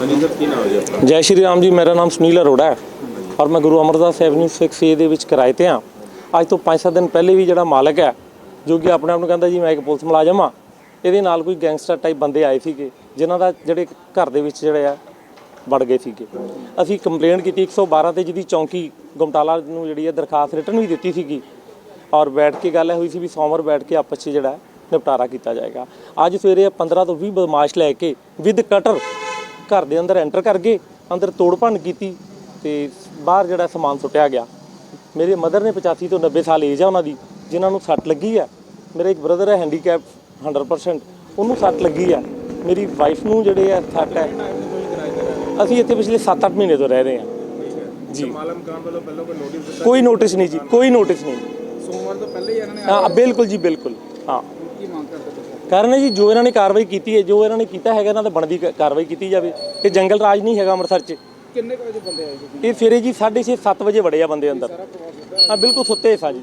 ਹਾਂਜੀ। ਸਰ ਕੀ ਨਾਮ ਜੀ ਆਪਣਾ ਜੈ ਸ਼੍ਰੀ ਰਾਮ ਜੀ, ਮੇਰਾ ਨਾਮ ਸੁਨੀਲ ਅਰੋੜਾ ਹੈ ਔਰ ਮੈਂ ਗੁਰੂ ਅਮਰਦਾਸ ਐਵਨਿਊ 6 ਏ ਦੇ ਵਿੱਚ ਕਿਰਾਏ ਤੇ ਹਾਂ। ਅੱਜ ਤੋਂ 5-7 ਦਿਨ ਪਹਿਲੇ ਵੀ ਜਿਹੜਾ ਮਾਲਕ ਹੈ, ਜੋ ਕਿ ਆਪਣੇ ਆਪ ਨੂੰ ਕਹਿੰਦਾ ਜੀ, ਮੈਂ ਇੱਕ ਪੁਲਿਸ ਮੁਲਾਜ਼ਮ ਹਾਂ, ਇਹਦੇ ਨਾਲ ਕੋਈ ਗੈਂਗਸਟਰ ਟਾਈਪ ਬੰਦੇ ਆਏ ਸੀਗੇ, ਜਿਨ੍ਹਾਂ ਦਾ ਜਿਹੜੇ ਘਰ ਦੇ ਵਿੱਚ ਜਿਹੜੇ ਆ, ਵੜ ਗਏ ਸੀਗੇ। ਅਸੀਂ ਕੰਪਲੇਂਟ ਕੀਤੀ 112 ਤੇ, ਜਿਹਦੀ ਚੌਂਕੀ ਗਮਟਾਲਾ ਨੂੰ ਜਿਹੜੀ ਹੈ ਦਰਖਾਸਤ ਰਿਟਰਨ ਵੀ ਦਿੱਤੀ ਸੀਗੀ। ਔਰ ਬੈਠ ਕੇ ਗੱਲ ਇਹ ਹੋਈ ਸੀ ਵੀ ਸੋਮਵਾਰ ਬੈਠ ਕੇ ਆਪਸ 'ਚ ਜਿਹੜਾ ਨਿਪਟਾਰਾ ਕੀਤਾ ਜਾਏਗਾ। ਅੱਜ ਸਵੇਰੇ 15 ਤੋਂ 20 ਬਦਮਾਸ਼ ਲੈ ਕੇ ਵਿਦ ਕਟਰ ਘਰ ਦੇ ਅੰਦਰ ਐਂਟਰ ਕਰ ਗਏ ਅੰਦਰ ਤੋੜ ਭੰਨ ਕੀਤੀ ਤੇ ਬਾਹਰ ਜਿਹੜਾ ਸਮਾਨ ਸੁੱਟਿਆ ਗਿਆ। ਮੇਰੇ ਮਦਰ ਨੇ 85 ਤੋਂ 90 ਸਾਲ ਏਜ ਆ ਉਹਨਾਂ ਦੀ ਜਿਨ੍ਹਾਂ ਨੂੰ ਸੱਟ ਲੱਗੀ ਆ। ਮੇਰਾ ਇੱਕ ਬ੍ਰਦਰ ਹੈ ਹੈਂਡੀਕੈਪ 100% ਉਹਨੂੰ ਸੱਟ ਲੱਗੀ ਆ। ਮੇਰੀ ਵਾਈਫ ਨੂੰ ਜਿਹੜੇ ਆ ਸੱਟ ਹੈ ਅਸੀਂ ਇੱਥੇ ਪਿਛਲੇ 7-8 ਮਹੀਨੇ ਤੋਂ ਰਹਿ ਰਹੇ ਹਾਂ ਜੀ। ਮਾਲਮ ਖਾਨ ਵੱਲੋਂ ਪਹਿਲਾਂ ਕੋਈ ਨੋਟਿਸ ਦਿੱਤਾ ਕੋਈ ਨੋਟਿਸ ਨਹੀਂ ਜੀ ਕੋਈ ਨੋਟਿਸ ਨਹੀਂ ਸੋਮਵਾਰ ਤੋਂ ਪਹਿਲੇ ਹੀ ਇਹਨਾਂ ਨੇ ਹਾਂ ਬਿਲਕੁਲ ਜੀ ਬਿਲਕੁਲ। ਹਾਂ। ਕੀ ਮੰਗ ਕਰਦੇ ਕਾਰਨ ਹੈ ਜੀ ਜੋ ਇਹਨਾਂ ਨੇ ਕਾਰਵਾਈ ਕੀਤੀ ਹੈ ਜੋ ਇਹਨਾਂ ਨੇ ਕੀਤਾ ਹੈਗਾ ਇਹਨਾਂ ਤੇ ਬਣਦੀ ਕ- ਕਾਰਵਾਈ ਕੀਤੀ ਜਾਵੇ। ਇਹ ਜੰਗਲ ਰਾਜ ਨਹੀਂ ਹੈਗਾ ਅੰਮ੍ਰਿਤਸਰ 'ਚ। ਕਿੰਨੇ ਕੁ ਵਜੇ ਬੰਦੇ ਆਏ ਸੀ ਇਹ ਸਵੇਰੇ ਜੀ 6:30 7 ਵਜੇ ਵੜੇ ਆ ਬੰਦੇ ਅੰਦਰ। ਹਾਂ ਬਿਲਕੁਲ ਸੁੱਤੇ ਸਾ ਜੀ।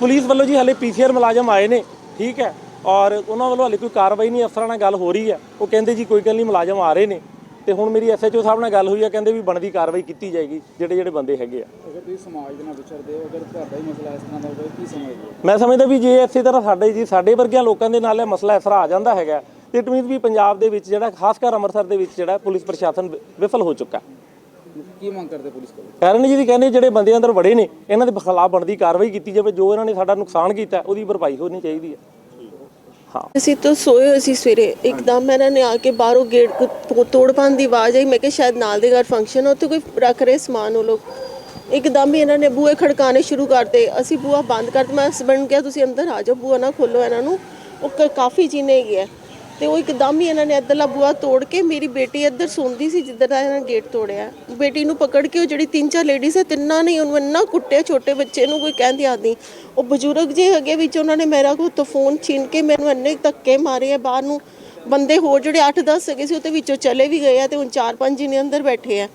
ਪੁਲਿਸ ਵੱਲੋਂ ਜੀ ਹਲੇ ਪੀਸੀਆਰ ਮੁਲਾਜ਼ਮ ਆਏ ਨੇ ਠੀਕ ਹੈ। ਔਰ ਉਹਨਾਂ ਵੱਲੋਂ ਹਲੇ ਕੋਈ ਕਾਰਵਾਈ ਨਹੀਂ ਅਫਸਰਾਂ ਨਾਲ ਗੱਲ ਹੋ ਰਹੀ ਹੈ। ਉਹ ਕਹਿੰਦੇ ਜੀ ਕੋਈ ਗੱਲ ਨਹੀਂ ਮੁਲਾਜ਼ਮ ਆ ਰਹੇ ਨੇ। ਤੇ ਹੁਣ ਮੇਰੀ ਐਸਐਚਓ ਸਾਹਿਬ ਨਾਲ ਗੱਲ ਹੋਈ ਹੈ ਕਹਿੰਦੇ ਵੀ ਬਣਦੀ ਕਾਰਵਾਈ ਕੀਤੀ ਜਾਏਗੀ ਜਿਹੜੇ ਜਿਹੜੇ ਬੰਦੇ ਹੈਗੇ ਆ। ਅਗਰ ਤੁਸੀਂ ਸਮਾਜ ਦੇ ਨਾਲ ਵਿਚਰਦੇ ਹੋ ਅਗਰ ਤੁਹਾਡਾ ਹੀ ਮਸਲਾ ਇਸ ਤਰ੍ਹਾਂ ਦਾ ਹੋਵੇ ਕੀ ਸਮਝਦੇ ਹੋ? ਮੈਂ ਸਮਝਦਾ ਵੀ ਜੇ ਇਸੇ ਤਰ੍ਹਾਂ ਸਾਡੇ ਜੀ ਸਾਡੇ ਵਰਗਿਆਂ ਲੋਕਾਂ ਦੇ ਨਾਲ ਇਹ ਮਸਲਾ ਇਸ ਤਰ੍ਹਾਂ ਆ ਜਾਂਦਾ ਹੈਗਾ ਤੇ ਇਟ ਮੀਨਸ ਵੀ ਪੰਜਾਬ ਦੇ ਵਿੱਚ ਜਿਹੜਾ ਖਾਸ ਕਰ ਅੰਮ੍ਰਿਤਸਰ ਦੇ ਵਿੱਚ ਜਿਹੜਾ ਪੁਲਿਸ ਪ੍ਰਸ਼ਾਸਨ ਵਿਫਲ ਹੋ ਚੁੱਕਾ। ਕੀ ਮੰਗ ਕਰਦੇ ਪੁਲਿਸ ਕੋਲ? ਕਾਰਨ ਜੀ ਦੀ ਕਹਿੰਦੇ ਜਿਹੜੇ ਬੰਦੇ ਅੰਦਰ ਵੜੇ ਨੇ ਇਹਨਾਂ ਦੇ ਖਿਲਾਫ ਬਣਦੀ ਕਾਰਵਾਈ ਕੀਤੀ ਜਾਵੇ ਜੋ ਇਹਨਾਂ ਨੇ ਸਾਡਾ ਨੁਕਸਾਨ ਕੀਤਾ ਉਹਦੀ ਭਰਪਾਈ ਹੋਣੀ ਚਾਹੀਦੀ ਹੈ। ਅਸੀਂ ਤਾਂ ਸੋਏ ਹੋਏ ਸੀ ਸਵੇਰੇ। ਇੱਕਦਮ ਇਹਨਾਂ ਨੇ ਆ ਕੇ ਬਾਹਰੋਂ ਗੇਟ ਕੋ ਤੋੜ ਪਾਉਣ ਦੀ ਆਵਾਜ਼ ਆਈ। ਮੈਂ ਕਿਹਾ ਸ਼ਾਇਦ ਨਾਲ ਦੇ ਘਰ ਫੰਕਸ਼ਨ ਉੱਥੇ ਕੋਈ ਰੱਖ ਰਹੇ ਸਮਾਨ ਉਹ ਲੋਕ। ਇੱਕਦਮ ਹੀ ਇਹਨਾਂ ਨੇ ਬੂਹੇ ਖੜਕਾਣੇ ਸ਼ੁਰੂ ਕਰਤੇ। ਅਸੀਂ ਬੂਹਾ ਬੰਦ ਕਰਤਾ। ਮੈਂ ਹਸਬੰਡ ਨੂੰ ਕਿਹਾ, ਤੁਸੀਂ ਅੰਦਰ ਆ ਜਾਓ, ਬੂਹਾ ਨਾ ਖੋਲੋ ਇਹਨਾਂ ਨੂੰ। ਉਹ ਕਾਫੀ ਜੀਨੇ ਗਿਆ ਤੇ ਉਹ ਇੱਕਦਮ ਹੀ ਇਹਨਾਂ ਨੇ ਇੱਧਰਲਾ ਬੂਹਾ ਤੋੜ ਕੇ ਮੇਰੀ ਬੇਟੀ ਇੱਧਰ ਸੌਂਦੀ ਸੀ ਜਿੱਧਰ ਦਾ ਇਹਨਾਂ ਨੇ ਗੇਟ ਤੋੜਿਆ। ਬੇਟੀ ਨੂੰ ਪਕੜ ਕੇ ਉਹ ਜਿਹੜੀ ਤਿੰਨ ਚਾਰ ਲੇਡੀਜ਼ ਹੈ ਤਿੰਨਾਂ ਨੇ ਉਹਨੂੰ ਇੰਨਾ ਕੁੱਟਿਆ, ਛੋਟੇ ਬੱਚੇ ਨੂੰ ਕੋਈ ਕਹਿੰਦੀ ਆਦੀ ਉਹ ਬਜ਼ੁਰਗ ਜੇ ਹੈਗੇ ਵਿੱਚ ਉਹਨਾਂ ਨੇ ਮੇਰਾ ਕੋ ਤੋਂ ਫੋਨ ਛੀਨ ਕੇ ਮੈਨੂੰ ਇੰਨੇ ਧੱਕੇ ਮਾਰੇ ਆ, ਬਾਹਰ ਨੂੰ ਬੰਦੇ ਹੋਰ ਜਿਹੜੇ 8-10 ਹੈਗੇ ਸੀ, ਉਹ ਤੇ ਵਿੱਚੋਂ ਚਲੇ ਵੀ ਗਏ ਆ ਤੇ ਹੁਣ 4-5 ਜਿਹਨੇ ਅੰਦਰ ਬੈਠੇ ਆ।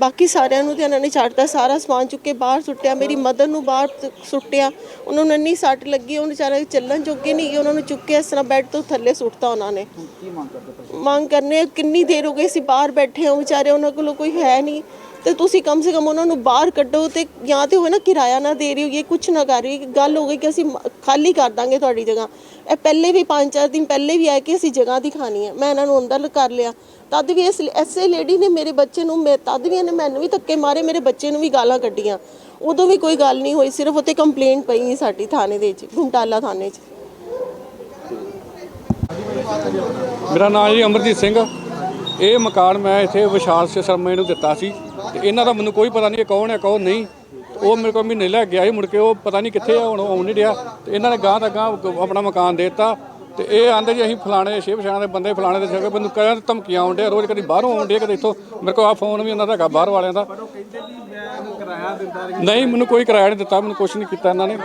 ਬਾਕੀ ਸਾਰਿਆਂ ਨੂੰ ਤੇ ਇਹਨਾਂ ਨੇ ਛੱਡਤਾ ਸਾਰਾ ਸਮਾਨ ਚੁੱਕ ਕੇ ਬਾਹਰ ਸੁੱਟਿਆ ਮੇਰੀ ਮਦਰ ਨੂੰ ਬਾਹਰ ਤ- ਸੁੱਟਿਆ। ਉਹਨਾਂ ਨੂੰ ਇੰਨੀ ਸੱਟ ਲੱਗੀ ਉਹ ਵਿਚਾਰੇ ਚੱਲਣ ਜੋਗੇ ਨਹੀਂ ਗਏ ਉਹਨਾਂ ਨੂੰ ਚੁੱਕ ਕੇ ਇਸ ਤਰ੍ਹਾਂ ਬੈੱਡ ਤੋਂ ਥੱਲੇ ਸੁੱਟਤਾ ਉਹਨਾਂ ਨੇ। ਕੀ ਮੰਗ ਕਰਦੇ ਤੁਸੀਂ ਮੰਗ ਕਰਨੇ ਕਿੰਨੀ ਦੇਰ ਹੋ ਗਈ ਸੀ ਬਾਹਰ ਬੈਠੇ ਹਾਂ ਵਿਚਾਰੇ ਉਹਨਾਂ ਕੋਲ ਕੋਈ ਹੈ ਨਹੀਂ। ਤੇ ਤੁਸੀਂ ਕਮ ਸੇ ਕਮ ਉਹਨਾਂ ਨੂੰ ਬਾਹਰ ਕੱਢੋ ਤੇ ਜਾਂ ਤੇ ਹੋਵੇ ਨਾ ਕਿਰਾਇਆ ਨਾ ਦੇ ਰਹੀ ਹੋਈਏ ਕੁਝ ਨਾ ਕਰ ਰਹੀ ਹੋਈਏ। ਗੱਲ ਹੋ ਗਈ ਕਿ ਅਸੀਂ ਮ- ਖਾਲੀ ਕਰ ਦਾਂਗੇ ਤੁਹਾਡੀ ਜਗ੍ਹਾ। ਇਹ ਪਹਿਲੇ ਵੀ 5-4 ਦਿਨ ਪਹਿਲੇ ਵੀ ਆਏ ਕਿ ਅਸੀਂ ਜਗ੍ਹਾ ਦਿਖਾਣੀ ਹੈ। ਮੈਂ ਇਹਨਾਂ ਨੂੰ ਅੰਦਰ ਕਰ ਲਿਆ। ਤਦ ਵੀ ਇਸ ਐਸੇ ਲੇਡੀ ਨੇ ਮੇਰੇ ਬੱਚੇ ਨੂੰ ਮੈਂ ਤਦ ਵੀ ਇਹਨੇ ਮੈਨੂੰ ਵੀ ਧੱਕੇ ਮਾਰੇ, ਮੇਰੇ ਬੱਚੇ ਨੂੰ ਵੀ ਗਾਲਾਂ ਕੱਢੀਆਂ। ਉਦੋਂ ਵੀ ਕੋਈ ਗੱਲ ਨਹੀਂ ਹੋਈ, ਸਿਰਫ ਉੱਤੇ ਕੰਪਲੇਂਟ ਪਈ ਸਾਡੀ ਥਾਣੇ ਦੇ ਵਿੱਚ ਗੁੰਟਾਲਾ ਥਾਣੇ 'ਚ। ਮੇਰਾ ਨਾਮ ਜੀ ਅਮਰਜੀਤ ਸਿੰਘ। ਇਹ ਮਕਾਨ ਮੈਂ ਇੱਥੇ ਵਿਸ਼ਾਲ ਸ਼ਰਮਾ ਨੂੰ ਦਿੱਤਾ ਸੀ। ਤੇ ਇਹਨਾਂ ਦਾ ਮੈਨੂੰ ਕੋਈ ਪਤਾ ਨਹੀਂ ਕੌਣ ਹੈ, ਕੌਣ ਨਹੀਂ। ਉਹ ਮੇਰੇ ਕੋਲ ਮਹੀਨੇ ਲੈ ਗਿਆ ਸੀ ਮੁੜ ਕੇ ਉਹ ਪਤਾ ਨਹੀਂ ਕਿੱਥੇ ਆ, ਹੁਣ ਆਉਣ ਨਹੀਂ ਰਿਹਾ ਤੇ ਇਹਨਾਂ ਨੇ ਗਾਂ ਦਾ ਗਾਂ ਆਪਣਾ ਮਕਾਨ ਦੇ ਦਿੱਤਾ। ਤੇ ਇਹ ਆਂਦੇ ਜੀ ਅਸੀਂ ਫਲਾਣੇ ਸ਼ਿਵ ਸ਼ਾਣਾ ਦੇ ਬੰਦੇ ਫਲਾਣੇ ਦੇ ਜਗ੍ਹਾ ਮੈਨੂੰ ਕਹਿੰਦੇ ਧਮਕੀਆਂ ਆਉਂਦੇ ਰੋਜ਼ ਕਦੀ ਬਾਹਰੋਂ ਆਉਂਦੇ ਕਦੇ ਇੱਥੋਂ। ਮੇਰੇ ਕੋਲ ਆ ਫੋਨ ਵੀ ਉਹਨਾਂ ਦਾ ਹੈਗਾ, ਬਾਹਰ ਵਾਲਿਆਂ ਦਾ। ਨਹੀਂ, ਮੈਨੂੰ ਕੋਈ ਕਿਰਾਇਆ ਨਹੀਂ ਦਿੱਤਾ, ਮੈਨੂੰ ਕੁਝ ਨਹੀਂ ਕੀਤਾ ਇਹਨਾਂ ਨੇ।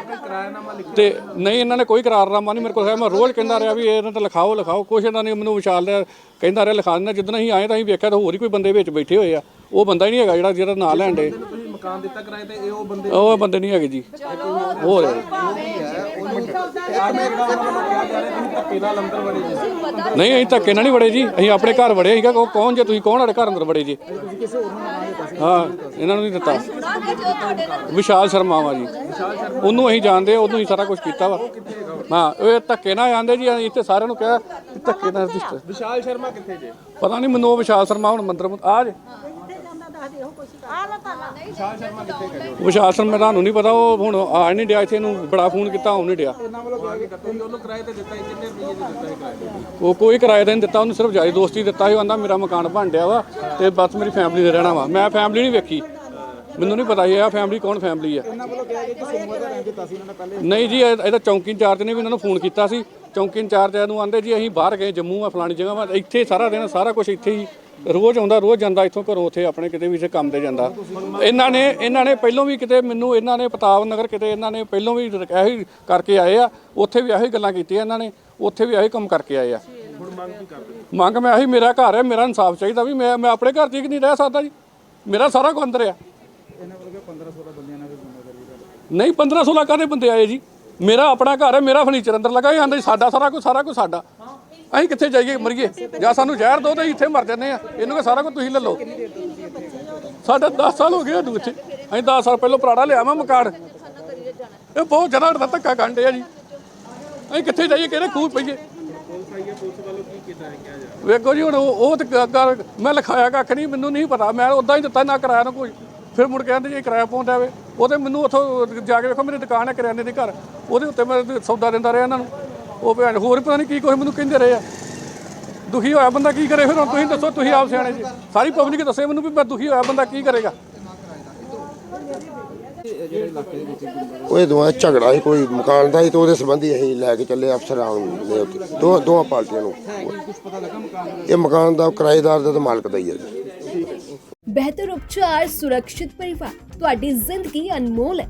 ਤੇ ਨਹੀਂ, ਇਹਨਾਂ ਨੇ ਕੋਈ ਕਰਾਰਨਾਮਾ ਨਹੀਂ, ਮੇਰੇ ਕੋਲ ਹੈ ਮੈਂ ਰੋਜ਼ ਕਹਿੰਦਾ ਰਿਹਾ ਵੀ ਇਹਨਾਂ ਤੇ ਲਿਖਾਓ ਲਿਖਾਓ, ਕੁਛ ਇਹਨਾਂ ਨੇ ਮੈਨੂੰ ਵਿਚਾਲ ਲਿਆ, ਕਹਿੰਦਾ ਰਿਹਾ, ਲਿਖਾ ਦਿੰਦਾ ਜਦੋਂ ਅਸੀਂ ਆਏ ਤਾਂ ਅਸੀਂ ਵੇਖਿਆ ਤਾਂ ਹੋਰ ਹੀ ਕੋਈ ਬੰਦੇ ਵਿੱਚ ਬੈਠੇ ਹੋਏ ਆ। ਉਹ ਬੰਦਾ ਹੀ ਨਹੀਂ ਹੈਗਾ ਜਿਹੜਾ ਜਿਹੜਾ ਨਾਂ ਲੈਣ ਦੇ ਮਕਾਨ ਦਿੱਤਾ ਕਿਰਾਏ ਤੇ ਇਹ ਉਹ ਬੰਦੇ ਉਹ ਬੰਦੇ ਨਹੀਂ ਹੈਗੇ ਜੀ। ਹੋਰ। ਧੱਕੇ ਨਾਲ ਅੰਦਰ ਵੜੇ ਜੀ। ਨਹੀਂ ਅਸੀਂ ਧੱਕੇ ਨਾਲ ਨਹੀਂ ਵੜੇ ਜੀ। ਅਸੀਂ ਆਪਣੇ ਘਰ ਵੜੇ ਸੀਗਾ ਉਹ ਕੌਣ ਜੇ ਤੁਸੀਂ ਕੌਣ ਸਾਡੇ ਘਰ ਅੰਦਰ ਵੜੇ ਜੀ? ਹਾਂ ਇਹਨਾਂ ਨੂੰ ਨਹੀਂ ਦਿੱਤਾ। ਵਿਸ਼ਾਲ ਸ਼ਰਮਾ ਵਾ ਜੀ। ਉਹਨੂੰ ਅਸੀਂ ਜਾਣਦੇ ਉਹਨੂੰ ਹੀ ਸਾਰਾ ਕੁਝ ਕੀਤਾ ਵਾ। ਹਾਂ ਇਹ ਧੱਕੇ ਨਾਲ ਆਂਦੇ ਜੀ ਇੱਥੇ ਸਾਰਿਆਂ ਨੂੰ ਕਿਹਾ ਧੱਕੇ ਨਾਲ ਵਿਸ਼ਾਲ ਸ਼ਰਮਾ ਕਿੱਥੇ ਜੇ? ਪਤਾ ਨਹੀਂ ਮੈਨੂੰ ਉਹ ਵਿਸ਼ਾਲ ਸ਼ਰਮਾ ਹੁਣ ਮੰਦਰ ਆ ਜੇ। ਵਿਸ਼ਾਲ ਸ਼ਰਮਾ ਤੁਹਾਨੂੰ ਨਹੀਂ ਪਤਾ, ਉਹ ਹੁਣ ਆ ਨਹੀਂ ਡਿਆ ਇੱਥੇ ਨੂੰ ਬੜਾ ਫੋਨ ਕੀਤਾ ਹੁਣ ਨਹੀਂ ਡਿਆ। ਉਹ ਕੋਈ ਕਿਰਾਏ ਤਾਂ ਨਹੀਂ ਦਿੱਤਾ, ਉਹਨੂੰ ਸਿਰਫ ਜਾਈ ਦੋਸਤੀ ਦਿੱਤਾ ਸੀ, ਉਹ ਆਂਦਾ ਮੇਰਾ ਮਕਾਨ ਬਣ ਡਿਆ ਵਾ ਤੇ ਬਸ ਮੇਰੀ ਫੈਮਿਲੀ ਦੇ ਰਹਿਣਾ ਵਾ। ਮੈਂ ਫੈਮਿਲੀ ਨਹੀਂ ਵੇਖੀ। ਮੈਨੂੰ ਨਹੀਂ ਪਤਾ ਇਹ ਆ ਫੈਮਿਲੀ ਕੌਣ ਫੈਮਿਲੀ ਆ। ਨਹੀਂ ਜੀ, ਇਹ- ਇਹਦਾ ਚੌਂਕੀ ਇੰਚਾਰਜ ਨੇ ਵੀ ਇਹਨਾਂ ਨੂੰ ਫੋਨ ਕੀਤਾ ਸੀ। ਚੌਂਕੀ ਇੰਚਾਰਜ ਨੂੰ ਆਂਦੇ ਜੀ, ਅਸੀਂ ਬਾਹਰ ਗਏ ਜੰਮੂ ਆ, ਫਲਾਣੀ ਜਗ੍ਹਾ ਵਾ, ਇੱਥੇ ਸਾਰਾ ਦਿਨ, ਸਾਰਾ ਕੁਝ ਇੱਥੇ ਹੀ। ਰੋਜ਼ ਆਉਂਦਾ ਰੋਜ਼ ਜਾਂਦਾ ਇੱਥੋਂ ਘਰੋਂ ਉੱਥੇ ਆਪਣੇ ਕਿਤੇ ਵੀ ਇੱਥੇ ਕੰਮ ਤੇ ਜਾਂਦਾ। ਇਹਨਾਂ ਨੇ ਇਹਨਾਂ ਨੇ ਪਹਿਲਾਂ ਵੀ ਕਿਤੇ ਮੈਨੂੰ ਇਹਨਾਂ ਨੇ ਪ੍ਰਤਾਪ ਨਗਰ ਕਿਤੇ ਇਹਨਾਂ ਨੇ ਪਹਿਲਾਂ ਵੀ ਇਹੀ ਕਰਕੇ ਆਏ ਆ। ਉੱਥੇ ਵੀ ਇਹੀ ਗੱਲਾਂ ਕੀਤੀਆਂ ਇਹਨਾਂ ਨੇ ਉੱਥੇ ਵੀ ਇਹੀ ਕੰਮ ਕਰਕੇ ਆਏ ਆ। ਮੰਗ ਮੈਂ ਇਹੀ ਮੇਰਾ ਘਰ ਹੈ ਮੇਰਾ ਇਨਸਾਫ ਚਾਹੀਦਾ ਵੀ ਮੈਂ ਮੈਂ ਆਪਣੇ ਘਰ 'ਚ ਹੀ ਨਹੀਂ ਰਹਿ ਸਕਦਾ ਜੀ? ਮੇਰਾ ਸਾਰਾ ਕੁਝ ਅੰਦਰ ਆ। ਇਹਨਾਂ ਵੱਲੋਂ ਕਿਹਾ 15 16 ਬੰਦਿਆਂ ਨਾਲ ਵੀ ਗੁੰਡਾਗਰਦੀ ਕਰ ਨਹੀਂ 15 16 ਕਾਦੇ ਬੰਦੇ ਆਏ ਜੀ? ਮੇਰਾ ਆਪਣਾ ਘਰ ਹੈ ਮੇਰਾ ਫਰਨੀਚਰ ਅੰਦਰ ਲੱਗਾ ਹੀ ਆਂਦਾ ਸਾਡਾ ਸਾਰਾ ਕੁਝ ਸਾਰਾ ਕੁਝ ਸਾਡਾ। ਅਸੀਂ ਕਿੱਥੇ ਜਾਈਏ, ਮਰੀਏ? ਜਾਂ ਸਾਨੂੰ ਜ਼ਹਿਰ ਦੋ ਤੇ ਇੱਥੇ ਮਰ ਜਾਂਦੇ ਆ ਇਹਨੂੰ ਕਿ ਸਾਰਾ ਕੁਝ ਤੁਸੀਂ ਲੈ ਲਓ। ਸਾਡਾ 10 ਸਾਲ ਹੋ ਗਏ ਸਾਨੂੰ ਇੱਥੇ। ਅਸੀਂ 10 ਸਾਲ ਪਹਿਲਾਂ ਪੁਰਾਣਾ ਲਿਆ ਮੈਂ ਮਕਾਨ ਇਹ ਬਹੁਤ ਜ਼ਿਆਦਾ ਸਾਡਾ ਧੱਕਾ ਕੰਡੇ ਆ ਜੀ। ਅਸੀਂ ਕਿੱਥੇ ਜਾਈਏ, ਕਿਹੜੇ ਖੂਹ ਪਈਏ ਵੇਖੋ ਜੀ, ਹੁਣ ਉਹ ਉਹ ਤੇ ਗੱਲ ਮੈਂ ਲਿਖਾਇਆ ਕੱਖ ਨਹੀਂ, ਮੈਨੂੰ ਨਹੀਂ ਪਤਾ। ਮੈਂ ਉਦਾਂ ਹੀ ਦਿੱਤਾ, ਨਾ ਕਰਾਇਆ, ਨਾ ਕੋਈ ਫਿਰ ਮੁੜ ਕੇ ਕਹਿੰਦੇ ਜੀ ਕਿਰਾਇਆ ਪਾਉਂਦਾ ਵੇ। ਉਹਦੇ ਮੈਨੂੰ ਉੱਥੋਂ ਜਾ ਕੇ ਵੇਖੋ, ਮੇਰੀ ਦੁਕਾਨ ਹੈ ਕਰਿਆਨੇ ਦੀ ਘਰ। ਉਹਦੇ ਉੱਤੇ ਮੈਂ ਸੌਦਾ ਦਿੰਦਾ ਰਿਹਾ ਇਹਨਾਂ ਨੂੰ। ਉਹ ਭੈਣ ਹੋਰ ਪਤਾ ਨਹੀਂ ਕੀ ਕੁਛ ਮੈਨੂੰ ਕਹਿੰਦੇ ਰਹੇ ਆ। ਦੁਖੀ ਹੋਇਆ ਬੰਦਾ ਕੀ ਕਰੇ? ਫਿਰ ਹੁਣ ਤੁਸੀਂ ਦੱਸੋ ਤੁਸੀਂ ਆਪ ਸਿਆਣੇ ਜੀ। ਸਾਰੀ ਪਬਲਿਕ ਦੱਸੇ ਮੈਨੂੰ ਵੀ ਮੈਂ ਦੁਖੀ ਹੋਇਆ ਬੰਦਾ ਕੀ ਕਰੇਗਾ। ਉਹ ਇਹ ਦੋਵਾਂ ਦਾ ਝਗੜਾ ਸੀ ਕੋਈ ਮਕਾਨ ਦਾ ਸੀ ਤੇ ਉਹਦੇ ਸੰਬੰਧੀ ਅਸੀਂ ਲੈ ਕੇ ਚੱਲੇ ਅਫਸਰਾਂ ਨੂੰ ਲੈ ਕੇ ਦੋ ਦੋਵਾਂ ਪਾਰਟੀਆਂ ਨੂੰ। ਇਹ ਮਕਾਨ ਦਾ ਕਿਰਾਏਦਾਰ ਦਾ ਤੇ ਮਾਲਕ ਦਾ ਹੀ ਹੈ ਜੀ। ਬਿਹਤਰ ਉਪਚਾਰ ਸੁਰੱਖਿਅਤ ਪਰਿਵਾਰ। ਤੁਹਾਡੀ ਜ਼ਿੰਦਗੀ ਅਨਮੋਲ ਹੈ।